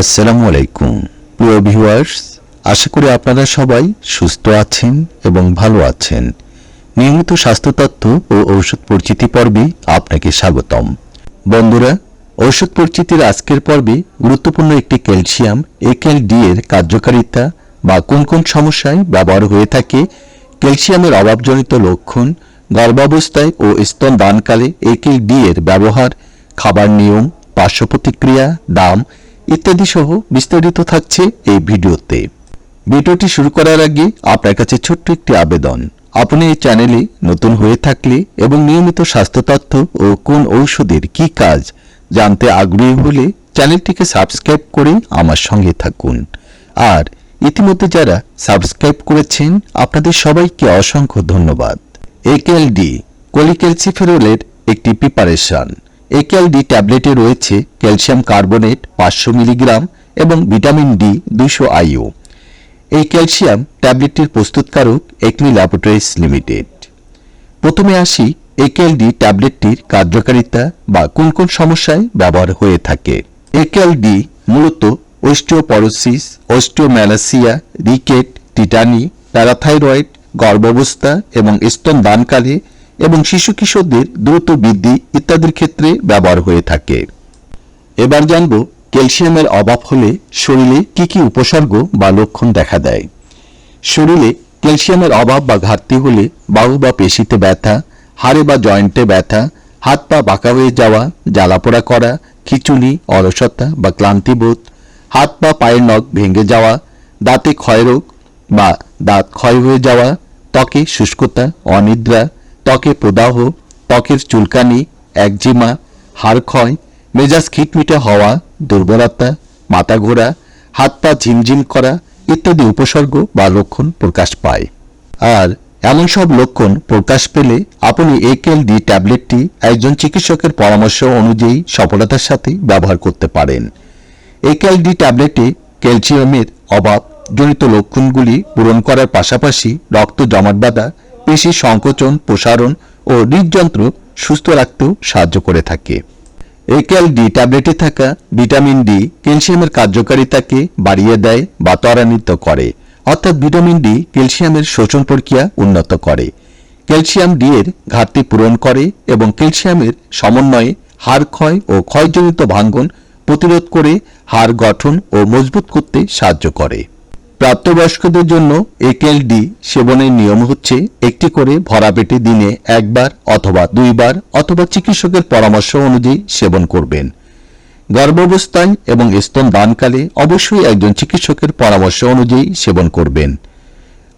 আসসালামু আলাইকুম। প্রিয় ভিউয়ার্স, আশা করি আপনারা সবাই সুস্থ আছেন এবং ভালো আছেন। নিয়মিত স্বাস্থ্য তথ্য ও ঔষধ পরিচিতি পর্বে আপনাকে স্বাগতম। বন্ধুরা, ঔষধ পরিচিতির আজকের পর্বে গুরুত্বপূর্ণ একটি ক্যালসিয়াম একেল ডি এর কার্যকারিতা বা কোন কোন সমস্যায় ব্যবহার হয়ে থাকে, ক্যালসিয়ামের অভাবজনিত লক্ষণ, গর্ভাবস্থায় ও স্তন দানকালে একেল ডি এর ব্যবহার, খাবার নিয়ম পার্শ্ব প্রতিক্রিয়া দাম ইত্যাদি সহ বিস্তারিত থাকছে এই ভিডিওতে। ভিডিওটি শুরু করার আগে আপনার কাছে ছোট্ট একটি আবেদন। আপনি এই চ্যানেলে নতুন হয়ে থাকলে এবং নিয়মিত স্বাস্থ্য তথ্য ও কোন ঔষধের কি কাজ জানতে আগ্রহী হলে চ্যানেলটিকে সাবস্ক্রাইব করে আমার সঙ্গে থাকুন। আর ইতিমধ্যে যারা সাবস্ক্রাইব করেছেন, আপনাদের সবাইকে অসংখ্য ধন্যবাদ। একেএলডি কোলিক্যালসিফেরলের একটি প্রিপারেশন। একেএলডি ট্যাবলেটে রয়েছে ক্যালসিয়াম কার্বনেট পাঁচশো মিলিগ্রাম এবং ভিটামিন ডি দুশো আইও। এই ক্যালসিয়াম ট্যাবলেটটির প্রস্তুতকারক একমি ল্যাবরেটরিজ লিমিটেড। প্রথমে আসি একেএলডি ট্যাবলেটটির কার্যকারিতা বা কোন কোন সমস্যায় ব্যবহার হয়ে থাকে। একেএলডি মূলত osteoporosis osteomalacia rickets, tetany, parathyroid, গর্ভাবস্থা এবং স্তন দানকালে এবং শিশু কিশোরদের দ্রুত বৃদ্ধি ইত্যাদির ক্ষেত্রে ব্যবহার হয়ে থাকে। এবার জানব ক্যালসিয়ামের অভাব হলে শরীরে কি কি উপসর্গ বা লক্ষণ দেখা দেয়। শরীরে ক্যালসিয়ামের অভাব বা ঘাটতি হলে বাহু বা পেশিতে ব্যথা, হাড়ে বা জয়েন্টে ব্যথা, হাত পা বাঁকা হয়ে যাওয়া, জ্বালাপোড়া করা, খিচুনি, অলসতা বা ক্লান্তিবোধ হাত পা পায়ের নখ ভেঙে যাওয়া, দাঁতে ক্ষয়রোগ বা দাঁত ক্ষয় হয়ে যাওয়া, ত্বকে শুষ্কতা, অনিদ্রা ত্বকে প্রদাহ, ত্বকের চুলকানি, একজিমা হাড় ক্ষয় মেজাজ খিটমিটে হওয়া, দুর্বলতা মাথা ঘোরা হাত পা ঝিমঝিম করা ইত্যাদি উপসর্গ বা লক্ষণ প্রকাশ পায়। আর এমন সব লক্ষণ প্রকাশ পেলে আপনি একেএল ডি ট্যাবলেটটি একজন চিকিৎসকের পরামর্শ অনুযায়ী সফলতার সাথে ব্যবহার করতে পারেন। একেএল ডি ট্যাবলেটে ক্যালসিয়ামের অভাব, জনিত লক্ষণগুলি পূরণ করার পাশাপাশি রক্ত জমাট বাঁধা পেশি সংকোচন, প্রসারণ ও হৃদযন্ত্র সুস্থ রাখতেও সাহায্য করে থাকে। একেল ডি ট্যাবলেটে থাকা ভিটামিন ডি ক্যালসিয়ামের কার্যকারিতাকে বাড়িয়ে দেয় বা ত্বরান্বিত করে, অর্থাৎ ভিটামিন ডি ক্যালসিয়ামের শোষণ প্রক্রিয়া উন্নত করে। ক্যালসিয়াম ডি এর ঘাটতি পূরণ করে এবং ক্যালসিয়ামের সমন্বয়ে হাড় ক্ষয় ও ক্ষয়জনিত ভাঙ্গন প্রতিরোধ করে হাড় গঠন ও মজবুত করতে সাহায্য করে। প্রাপ্তবয়স্কদের জন্য একেল ডি সেবনের নিয়ম হচ্ছে একটি করে ভরা পেটে দিনে একবার অথবা দুইবার অথবা চিকিৎসকের পরামর্শ অনুযায়ী সেবন করবেন। গর্ভাবস্থায় এবং স্তন দানকালে অবশ্যই একজন চিকিৎসকের পরামর্শ অনুযায়ী সেবন করবেন।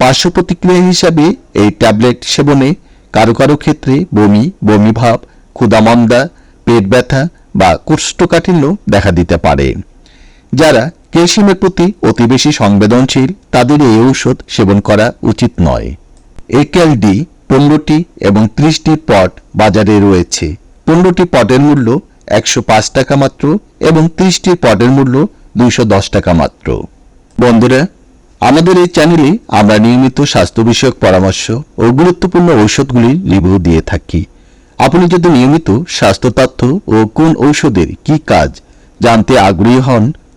পার্শ্ব প্রতিক্রিয়া হিসাবে এই ট্যাবলেট সেবনে কারও কারও ক্ষেত্রে বমি বমি ভাব ক্ষুদামন্দা পেট ব্যথা বা কোষ্ঠকাঠিন্য দেখা দিতে পারে। যারা ক্যালসিয়ামের প্রতি অতি বেশি সংবেদনশীল, তাদের এই ঔষধ সেবন করা উচিত নয়। একেল ডি পনেরোটি এবং ত্রিশটি পট বাজারে রয়েছে। পনেরোটি পটের মূল্য একশো পাঁচ টাকা মাত্র এবং ত্রিশটি পটের মূল্য দুইশো দশ টাকা মাত্র। বন্ধুরা, আমাদের এই চ্যানেলে আমরা নিয়মিত স্বাস্থ্য বিষয়ক পরামর্শ ও গুরুত্বপূর্ণ ঔষধগুলি রিভিউ দিয়ে থাকি। আপনি যদি নিয়মিত স্বাস্থ্য তথ্য ও কোন ঔষধের কি কাজ জানতে আগ্রহী হন